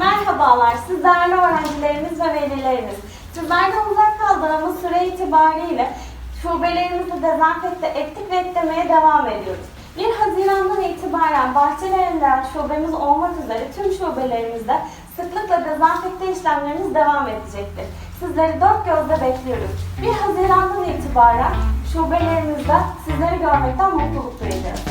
Merhabalar, siz değerli öğrencilerimiz ve velilerimiz. Sizlerden uzak kaldığımız süre itibariyle şubelerimizi dezenfekte ettik ve etmeye devam ediyoruz. 1 Haziran'dan itibaren Bahçelerinden şubemiz olmak üzere tüm şubelerimizde sıklıkla dezenfekte işlemlerimiz devam edecektir. Sizleri dört gözle bekliyoruz. 1 Haziran'dan itibaren şubelerimizde sizleri görmekten mutluluk duyacağız.